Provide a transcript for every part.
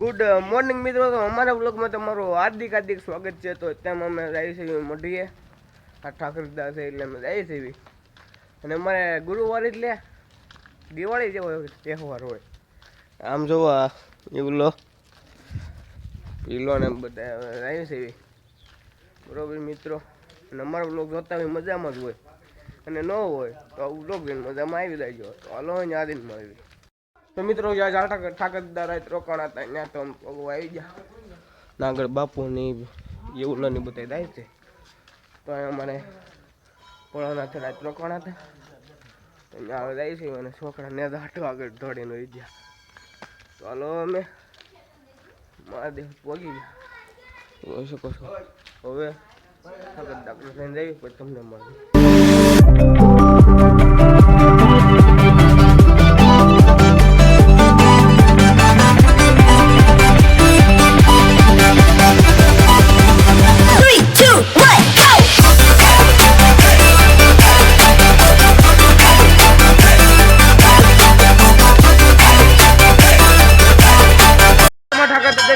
Good morning મિત્રો. તો અમારા બ્લોગમાં તમારું હાર્દિક હાર્દિક સ્વાગત છે. તો તેમ અમે જઈએ છીએ મઢીએ. આ ઠાકરદાસ એટલે અમે રાઈ છીએ અને અમારે ગુરુવાર એટલે દિવાળી જેવો તહેવાર હોય. આમ જોવો આ એવલો પીલો ને બધા જઈએ છીએ બરોબર મિત્રો? અને અમારો બ્લોગ જોતા હોય મજામાં જ હોય. અને ન હોય તો આવું બ્લોગ મજામાં આવી જાય તો હલો આદિન મળી તો મિત્રો જ્યાં ઠાકર ઠાકરદાર રોકાણ હતા ત્યાં તો આમ આવી ગયા. નાગર બાપુ ની એવું નાની બધા દાય છે. તો અમારે પોળાના રાત રોકાણ હતા. ત્યાં જાય છે, અને છોકરા ને હાટો આગળ દોડીને આવી ગયા. હાલો અમે. મહાદેવ પહોંચી ગયા. જોઈ શકો છો. હવે ઠાકરદાર થઈને જઈએ, પછી તમને મળે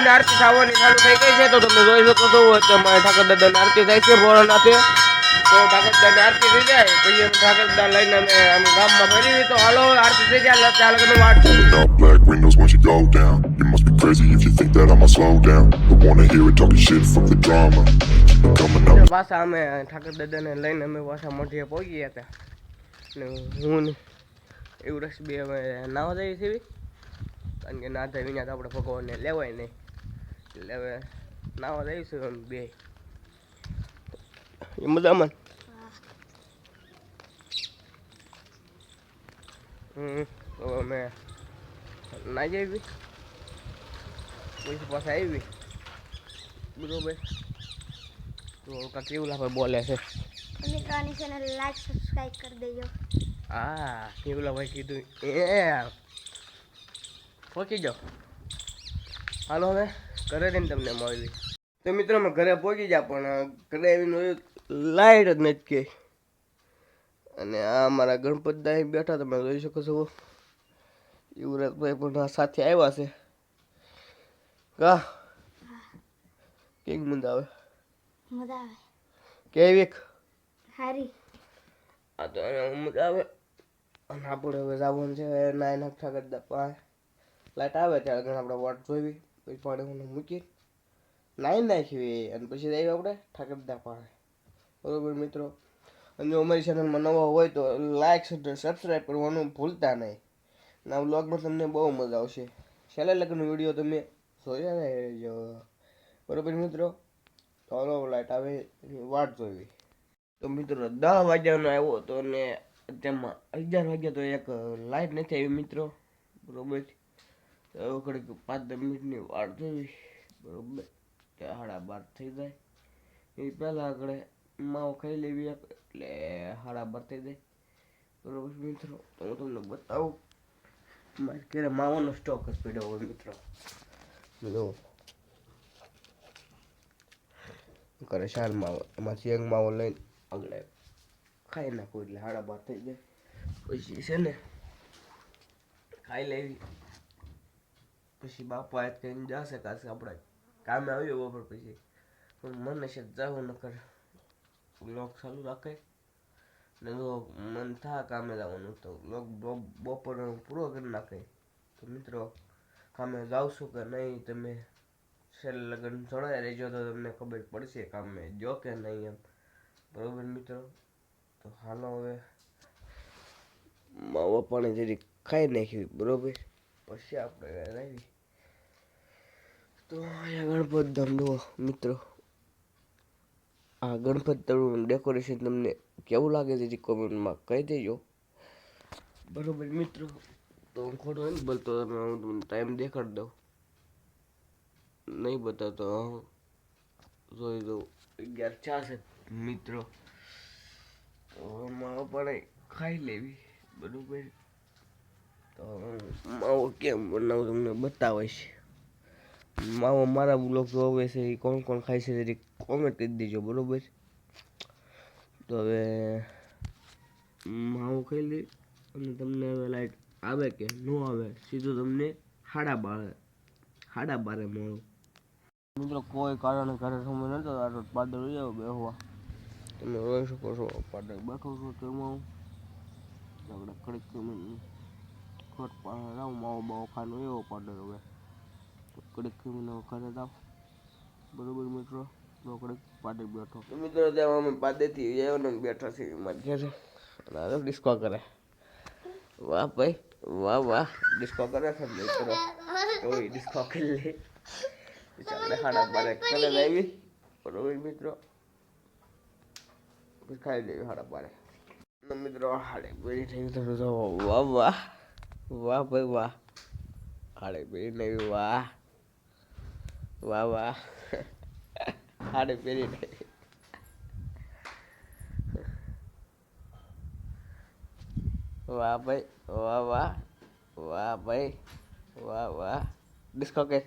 દાદાની આરતી થવાની ચાલુ થઈ ગઈ છે તો તમે જોઈ શકો છો અમારા ઠાકર દાદાની આરતી થાય છે ભોળાનાથે તો ઠાકર દાદા આરતી થઈ જાય પછી અમે ઠાકર દાદા લઈને અમે આમ ગામમાં ફરી તો હાલો આરતી થઈ જાય ચાલો તમે વાત windows once you go down. You must be crazy if you think that I'ma slow down. but wanna hear it talking shit from the drama. Coming up. પાછા અમે ઠાકર દાદાને લઈને અમે પાછા મોઢીએ પહોંચી ગયા હતા ને હું એવું રસ બે અમે નાવા જઈએ છીએ કારણ કે ના થાય વિના તો આપણે ભગવાનને લેવાય નહીં એટલે હવે નાવા જઈશું અમે બે. એ મજામાં? હમ તો અમે ના જઈએ પછી પાસે આવી બરોબર. તો કેવું લાગે બોલે છે? મિત્રોની ચેનલ લાઈક સબસ્ક્રાઇબ કરી દેજો. હા કેવલા ભાઈ કીધું? એ પહોંચી જાઓ. હાલો હવે. ઘરે રહીને તમને મળી તો મિત્રો અમે ઘરે પહોંચી જા પણ ઘરે આવીને લાઈટ જ નથી કે. અને આ અમારા ગણપતદાઈ બેઠા તમે જોઈ શકો છો. યુવરાજભાઈ પણ આ સાથે આવ્યા છે. કા? કેક મુંદ આવે? મજા આવે. કેવીક હારી આ તો મજા આવે. અને આપણે હવે જવાનું છે નાય નાખતા કરતા પાસે. લાઈટ આવે ત્યારે ઘણા આપણે વોટ જોઈવી પછી પાણી મૂકી નાઈ નાખવી અને પછી જઈએ આપણે ઠાકરદા પાડે બરોબર મિત્રો? અને અમારી ચેનલમાં નવા હોય તો લાઇક સબસ્ક્રાઈબ કરવાનું ભૂલતા નહીં. અને આ વ્લોગમાં તમને બહુ મજા આવશે. છેલ્લે લગ્નનો વીડિયો તમે જોયા રહેજો બરોબર મિત્રો? ચાલો લાઇટ આવે વાટ જોઈવી તો મિત્રો, દસ વાગ્યાનો આવ્યો તો ને તેમાં અગિયાર વાગ્યા તો એક લાઇટ નથી આવી મિત્રો. બરોબર? ઘડીક પાંચ દસ મિનિટની વાર જોઈ બરોબર? તે સાડા બાર થઈ જાય. એ પહેલાં આગળ માવો ખાઈ લેવી આપણે એટલે સાડા બાર થઈ જાય. બરોબર મિત્રો? તો હું તમને બતાવું. મારે ઘેરે માવાનો સ્ટોક જ પડ્યો હોય મિત્રો. જો. કરે શાલ માવો? એમાંથી એક માવો લઈને આગળ ખાઈ નાખું, એટલે હાડા બાર થઈ જાય. પછી છે ને, ખાઈ લેવી. પછી બાપુ હાથ કરીને જશે કાશે આપણે કામે આવ્યો બપોર પછી પણ મને છે જવું ન કરે લોક ચાલુ રાખે. ને જો મન થા કામે જવાનું તો લોક બપોર પૂરો કરી નાખે. તો મિત્રો, કામે છું કે નહીં તમે? છેલ્લે લગ્ન જોડાઈ રહેજો તો તમને ખબર પડશે કામે જો કે નહીં એમ. બરોબર મિત્રો? તો હાલો હવે. મા પપ્પાને જરી ખાઈ નાખ્યું બરોબર? પછી આપણે ઘરે આવી તો અહીંયા ગણપત ધામ મિત્રો. આ ગણપત ધામનું ડેકોરેશન તમને કેવું લાગે છે કોમેન્ટમાં કહી દેજો. બરોબર, મિત્રો. તો હું ખોટો નહીં બોલતો, તમે હું તમને ટાઈમ દેખાડી દઉં. નહીં બતાવતો, હું. જોઈ દઉં અગિયાર ચાર છે, મિત્રો. માવો પણ ખાઈ લેવી, બરોબર. તો માવો કેમ બનાવું, તમને બતાવે છે માવો મારા બ્લોગ જોવે છે એ કોણ કોણ ખાય છે જરી કોમેન્ટ કરી દેજો બરોબર? તો હવે માવો ખાઈ લઈ અને તમને હવે લાઈટ આવે કે ન આવે સીધું તમને હાડા બારે હાડા બારે મળો. મિત્રો કોઈ કારણે ઘરે સમય નતો આ પાદર આવો બેહવા. તમે રોઈ શકો છો પાદર બેઠો છો તેમાં. આપણે કડીક ખોટ પાસે રાવ માવો બાવો ખાનો એવો પાદર હવે. કડીક ખમીને ઘરે જાવ બરોબર મિત્રો? તો કડીક પાદર બેઠો. તો મિત્રો ત્યાં અમે પાદેથી આવ્યો ને બેઠા છે મારી ઘરે. અને ડિસ્કો કરે. વાહ ભાઈ વાહ વાહ. ડિસ્કો કરે છે મિત્રો? ઓય ડિસ્કો કરી લે. ચાલે ખાડા બારે કલર આવી બરોબર મિત્રો? ખાઈ લેવી ખાડા પાડે મિત્રો હાડે બેરી થઈ તો તો વાહ વાહ. વાહ ભાઈ વાહ. હાડે બેરી નહીં વાહ. વાહ વાહ. બેરી નહીં વાહ, ભાઈ. વાહ વાહ. વાહ, ભાઈ. વાહ વાહ. ડિસ્કો કે.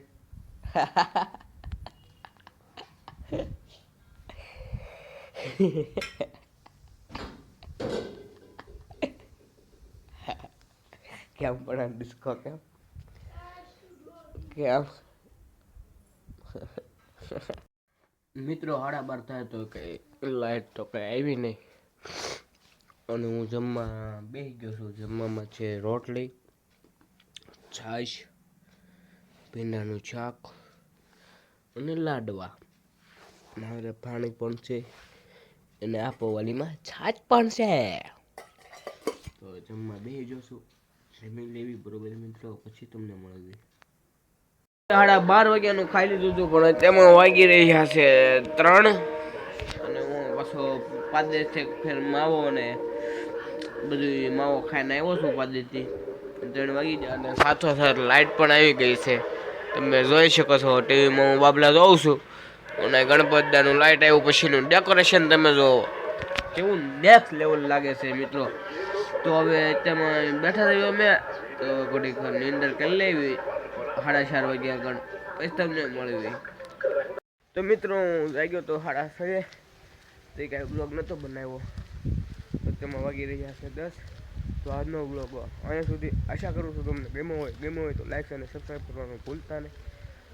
કેમ પણ ડિસ્કો કેમ? કેમ? મિત્રો સાડા બાર થાય તો કે લાઈટ તો કંઈ આવી નહીં. અને હું જમવા બેસી ગયો છું. જમવામાં છે રોટલી, છાશ, ભીંડાનું શાક અને લાડવા. મારે પાણી પણ છે અને આ પવાલીમાં છાશ પણ છે. તો જમવા બેસી જશું જમી લેવી બરોબર મિત્રો, પછી તમને મળવી સાડા બાર વાગ્યાનું ખાઈ લીધું હતું, પણ તેમાં વાગી રહ્યા છે ત્રણ. અને હું પાછો પાદેથી ફેર માવો અને બધું માવો ખાઈને આવ્યો છું પાદેથી ત્રણ વાગી ગયા અને સાથો સાથ લાઇટ પણ આવી ગઈ છે. તમે જોઈ શકો છો, ટીવીમાં હું બાબલા જોઉં છું. અને ગણપતદાનું લાઇટ આવ્યું પછીનું ડેકોરેશન તમે જોવો કેવું નેક્સ્ટ લેવલ લાગે છે મિત્રો. તો હવે તેમાં બેઠા રહ્યો મેં તો ઘડીક નીંદર કરી લેવી. સાડા ચાર વાગ્યા આગળ. પછી તમને મળી મળવી તો મિત્રો, હું જાગ્યો તો સાડા છએ તે કાંઈ બ્લોગ નહોતો બનાવ્યો. તો તેમાં વાગી રહ્યા છે દસ. તો આજનો બ્લોગ અહીંયા સુધી આશા કરું છું તમને ગેમો હોય ગેમો હોય તો લાઈક અને સબસ્ક્રાઈબ કરવાનું ભૂલતા નહીં.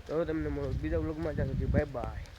તો હવે તમને મળો બીજા બ્લોગમાં જ્યાં સુધી બાય બાય